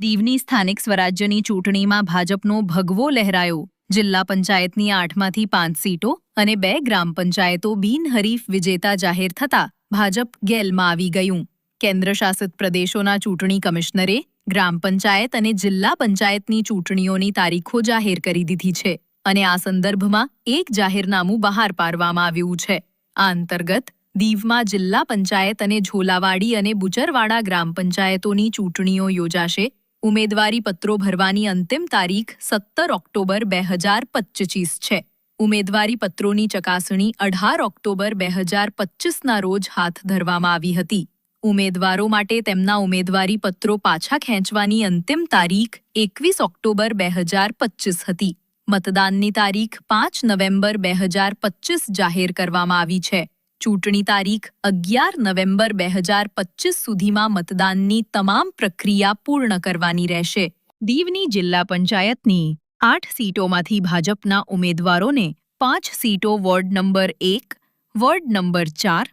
દીવની સ્થાનિક સ્વરાજ્યની ચૂંટણીમાં ભાજપનો ભગવો લહેરાયો. જિલ્લા પંચાયતની આઠમાંથી પાંચ સીટો અને બે ગ્રામ પંચાયતો બિનહરીફ વિજેતા જાહેર થતા ભાજપ ગેલમાં આવી ગયું. કેન્દ્ર શાસિત પ્રદેશોના ચૂંટણી કમિશનરે ગ્રામ પંચાયત અને જિલ્લા પંચાયતની ચૂંટણીઓની તારીખો જાહેર કરી દીધી છે અને આ સંદર્ભમાં એક જાહેરનામું બહાર પાડવામાં આવ્યું છે. આ અંતર્ગત દીવમાં જિલ્લા પંચાયત અને ઝોલાવાડી અને બુચરવાડા ગ્રામ પંચાયતોની ચૂંટણીઓ યોજાશે ઉમેદવારી પત્રો ભરવાની અંતિમ તારીખ સત્તર ઓક્ટોબર બે હજાર પચ્ચીસ છે. ઉમેદવારી પત્રોની ચકાસણી અઢાર ઓક્ટોબર બે હજાર પચ્ચીસના રોજ હાથ ધરવામાં આવી હતી. ઉમેદવારો માટે તેમના ઉમેદવારી પત્રો પાછા ખેંચવાની અંતિમ તારીખ એકવીસ ઓક્ટોબર બે હજાર પચ્ચીસ હતી. મતદાનની તારીખ પાંચ નવેમ્બર બે હજાર પચ્ચીસ જાહેર કરવામાં આવી છે. ચૂંટણી તારીખ અગિયાર નવેમ્બર બે હજાર પચ્ચીસ સુધીમાં મતદાનની તમામ પ્રક્રિયા પૂર્ણ કરવાની રહેશે. દીવની જિલ્લા પંચાયતની આઠ સીટોમાંથી ભાજપના ઉમેદવારોને પાંચ સીટો વોર્ડ નંબર એક, વોર્ડ નંબર ચાર,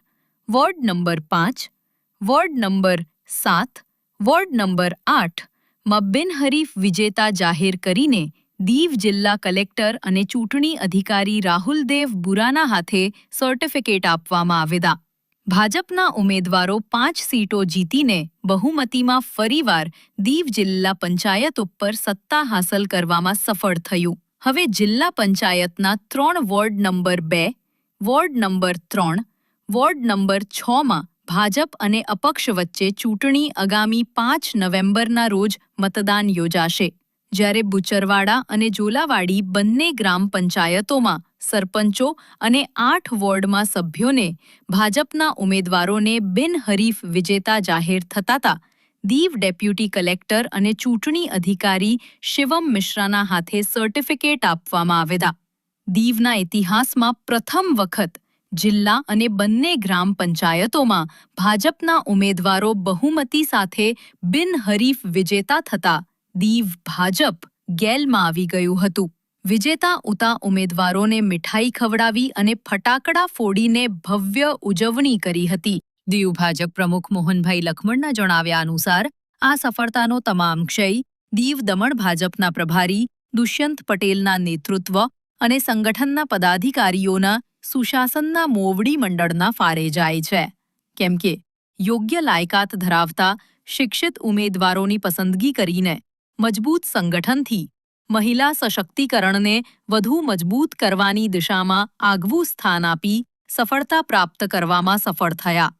વોર્ડ નંબર પાંચ, વોર્ડ નંબર સાત, વોર્ડ નંબર આઠમાં બિનહરીફ વિજેતા જાહેર કરીને દીવ જિલ્લા કલેક્ટર અને ચૂંટણી અધિકારી રાહુલદેવ બુરાના હાથે સર્ટિફિકેટ આપવામાં આવેલા ભાજપના ઉમેદવારો પાંચ સીટો જીતીને બહુમતીમાં ફરીવાર દીવ જિલ્લા પંચાયત ઉપર સત્તા હાંસલ કરવામાં સફળ થયું. હવે જિલ્લા પંચાયતના ત્રણ વોર્ડ નંબર બે, વોર્ડ નંબર ત્રણ, વોર્ડ નંબર છમાં ભાજપ અને અપક્ષ વચ્ચે ચૂંટણી આગામી પાંચ નવેમ્બરના રોજ મતદાન યોજાશે. જ્યારે બુચરવાડા અને જોલાવાડી બંને ગ્રામ પંચાયતોમાં સરપંચો અને આઠ વોર્ડમાં સભ્યોને ભાજપના ઉમેદવારોને બિનહરીફ વિજેતા જાહેર થતા દીવ ડેપ્યુટી કલેક્ટર અને ચૂંટણી અધિકારી શિવમ મિશ્રાના હાથે સર્ટિફિકેટ આપવામાં આવેલા દીવના ઇતિહાસમાં પ્રથમ વખત જિલ્લા અને બંને ગ્રામ પંચાયતોમાં ભાજપના ઉમેદવારો બહુમતી સાથે બિનહરીફ વિજેતા થતા દીવ ભાજપ ગેલમાં આવી ગયું હતું. વિજેતા ઉતા ઉમેદવારોને મીઠાઈ ખવડાવી અને ફટાકડા ફોડીને ભવ્ય ઉજવણી કરી હતી. દીવ ભાજપ પ્રમુખ મોહનભાઈ લખમણના જણાવ્યા અનુસાર, આ સફળતાનો તમામ ક્ષય દીવ દમણ ભાજપના પ્રભારી દુષ્યંત પટેલના નેતૃત્વ અને સંગઠનના પદાધિકારીઓના સુશાસનના મોવડી મંડળના ફારે જાય છે. કેમ કે, યોગ્ય લાયકાત ધરાવતા શિક્ષિત ઉમેદવારોની પસંદગી કરીને મજબૂત સંગઠનથી. મહિલા સશક્તિકરણને વધુ મજબૂત કરવાની દિશામાં આગવું સ્થાન આપી સફળતા પ્રાપ્ત કરવામાં સફળ થયા.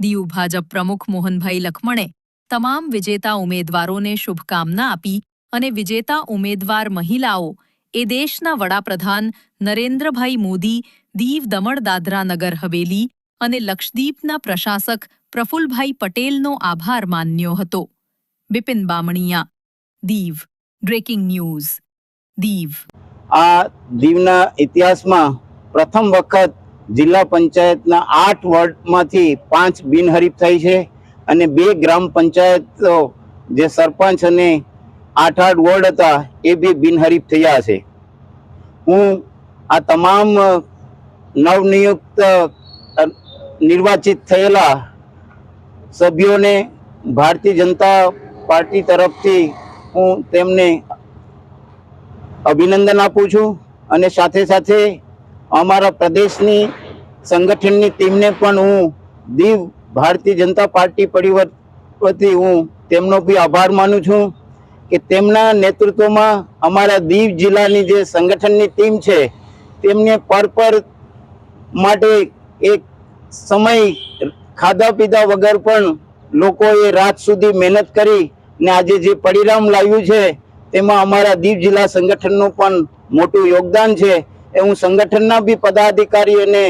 દીવ ભાજપ પ્રમુખ મોહનભાઈ લખમણે તમામ વિજેતા ઉમેદવારોને શુભકામના આપી અને વિજેતા ઉમેદવાર મહિલાઓ, એ દેશના વડાપ્રધાન નરેન્દ્રભાઈ મોદી, દીવ દમણ દાદરા નગર હવેલી અને લક્ષદ્વીપના પ્રશાસક પ્રફુલભાઈ પટેલનો આભાર માન્યો હતો. Bipin Bamaniya Diu. Breaking news Diu. આ દીવના ઇતિહાસમાં પ્રથમ વખત જિલ્લા પંચાયતના આઠ વોર્ડમાંથી પાંચ બિનહરીફ થઈ છે અને બે ગ્રામ પંચાયતો જે સરપંચ અને આઠ આઠ વોર્ડ હતા એ બી બિનહરીફ થયા છે. હું આ તમામ નવનિયુક્ત નિર્વાચિત થયેલા સભ્યોને ભારતીય જનતા પાર્ટી તરફથી હું તેમને અભિનંદન આપું છું અને સાથે સાથે અમારા પ્રદેશની સંગઠનની ટીમને પણ હું દીવ ભારતીય જનતા પાર્ટી પરિવાર હું તેમનો બી આભાર માનું છું કે તેમના નેતૃત્વમાં અમારા દીવ જિલ્લાની જે સંગઠનની ટીમ છે, તેમને પર પર માટે એક સમય ખાધા પીધા વગર પણ લોકોએ રાત સુધી મહેનત કરી ને આજે જે પરિણામ લાવ્યું છે, તેમાં અમારા દીવ જિલ્લા સંગઠનનું પણ મોટું યોગદાન છે. એ હું સંગઠનના બી પદાધિકારી અને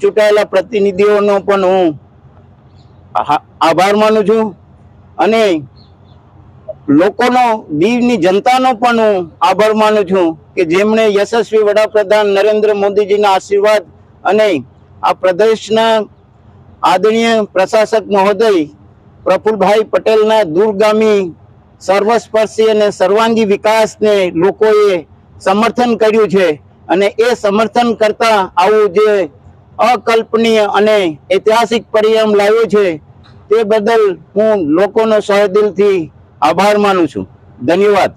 ચૂંટાયેલા પ્રતિનિધિઓનો પણ હું આભાર માનું છું. અને લોકોનો, દીવની જનતાનો પણ હું આભાર માનું છું કે જેમણે યશસ્વી વડાપ્રધાન નરેન્દ્ર મોદીજીના આશીર્વાદ અને આ પ્રદેશના આદરણીય પ્રશાસક મહોદય પ્રફુલભાઈ પટેલના દૂરગામી સર્વસ્પર્શી અને સર્વાંગી વિકાસને લોકોએ સમર્થન કર્યું છે અને એ સમર્થન કરતા આવું જે અકલ્પનીય અને ઐતિહાસિક પરિણામ લાવ્યો છે, તે બદલ હું લોકોનો સહદિલથી આભાર માનું છું. ધન્યવાદ.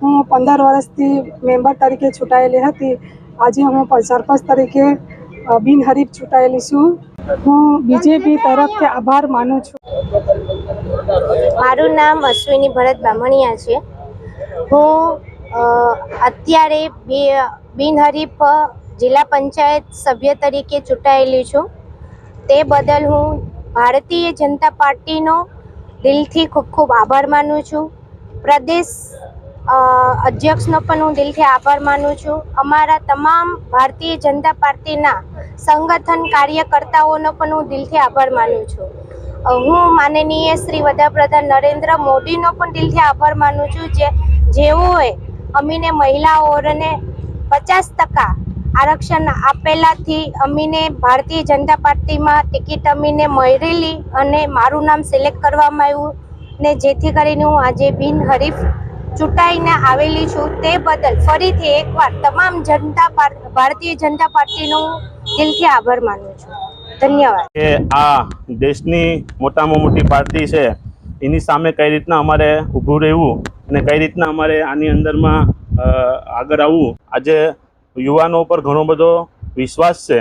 હું પંદર વર્ષથી મેમ્બર તરીકે ચૂંટાયેલી હતી. આજે હું સરપંચ તરીકે બિનહરીફ ચૂંટાયેલી છું. હું બીજેપી તરફથી આભાર માનું છું. મારું નામ અશ્વિની ભરત બામણિયા છે. હું અત્યારે બિનહરીફ જિલ્લા પંચાયત સભ્ય તરીકે ચૂંટાયેલી છું. તે બદલ હું ભારતીય જનતા પાર્ટીનો દિલથી ખૂબ ખૂબ આભાર માનું છું. પ્રદેશ અધ્યક્ષનો પણ હું દિલથી આભાર માનું છું. અમારા તમામ ભારતીય જનતા પાર્ટીના સંગઠન કાર્યકર્તાઓનો પણ હું દિલથી આભાર માનું છું. હું માનનીય શ્રી વડાપ્રધાન નરેન્દ્ર મોદીનો પણ દિલથી આભાર માનું છું જે જેઓએ અમીને મહિલાઓને પચાસ ટકા આરક્ષણ આપેલાથી અમીને ભારતીય જનતા પાર્ટીમાં ટિકિટ અમીને મળેલી અને મારું નામ સિલેક્ટ કરવામાં આવ્યું ને જેથી કરીને હું આજે બિનહરીફ ચૂંટાઈને આવેલી છું. તે બદલ ફરીથી એકવાર તમામ જનતા ભારતીય જનતા પાર્ટીનો દિલથી આભાર માનું છું. ધન્યવાદ. કે આ દેશની મોટામાં મોટી પાર્ટી છે, એની સામે કઈ રીતના અમારે ઊભું રહેવું અને કઈ રીતના અમારે આની અંદરમાં આગળ આવવું, આજે યુવાનો ઉપર ઘણો બધો વિશ્વાસ છે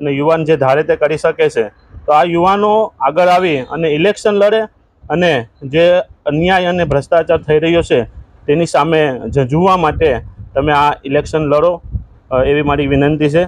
અને યુવાન જે ધારે તે કરી શકે છે. તો આ યુવાનો આગળ આવી અને ઇલેક્શન લડે અને જે અન્યાય અને ભ્રષ્ટાચાર થઈ રહ્યો છે, તેની સામે ઝઝુવા માટે તમે આ ઇલેક્શન લડો એવી મારી વિનંતી છે.